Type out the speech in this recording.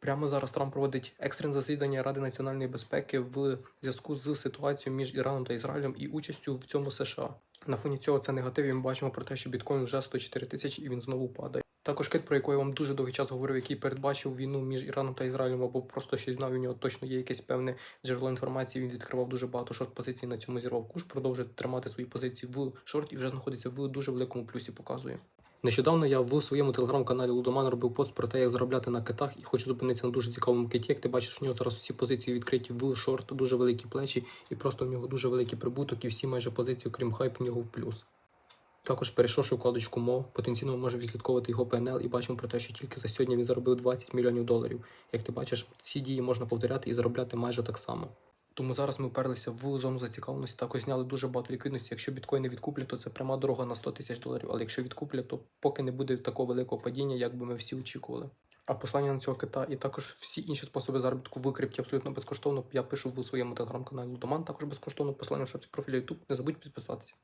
Прямо зараз Трамп проводить екстрене засідання Ради національної безпеки в зв'язку з ситуацією між Іраном та Ізраїлем і участю в цьому США. На фоні цього це негатив. і Ми бачимо про те, що біткоін вже 104 тисячі і він знову падає. Також кит, про який я вам дуже довгий час говорив, який передбачив війну між Іраном та Ізраїлем, або просто щось знав, у нього точно є якесь певне джерело інформації. Він відкривав дуже багато шорт позицій на цьому зірвав куш, продовжує тримати свої позиції в шорті і вже знаходиться в дуже великому плюсі. Показує. Нещодавно я в своєму телеграм-каналі Лудоман робив пост про те, як заробляти на китах, і хочу зупинитися на дуже цікавому киті. Як ти бачиш, в нього зараз всі позиції відкриті в шорт, дуже великі плечі, і просто в нього дуже великий прибуток, і всі майже позиції, крім хайп, в нього в плюс. Також перейшовши вкладочку МО, потенційно ми можемо відслідковувати його ПНЛ і бачимо про те, що тільки за сьогодні він заробив 20 мільйонів доларів. Як ти бачиш, ці дії можна повторяти і заробляти майже так само. Тому зараз ми вперлися в зону зацікавленості, також зняли дуже багато ліквідності. Якщо біткоїни відкуплять, то це пряма дорога на 100 тисяч доларів. Але якщо відкуплять, то поки не буде такого великого падіння, як би ми всі очікували. А послання на цього кита і також всі інші способи заробітку в крипті абсолютно безкоштовно. Я пишу в своєму телеграм-каналі Лудоман, також безкоштовно посилання в шапці профілю YouTube. Не забудь підписатися.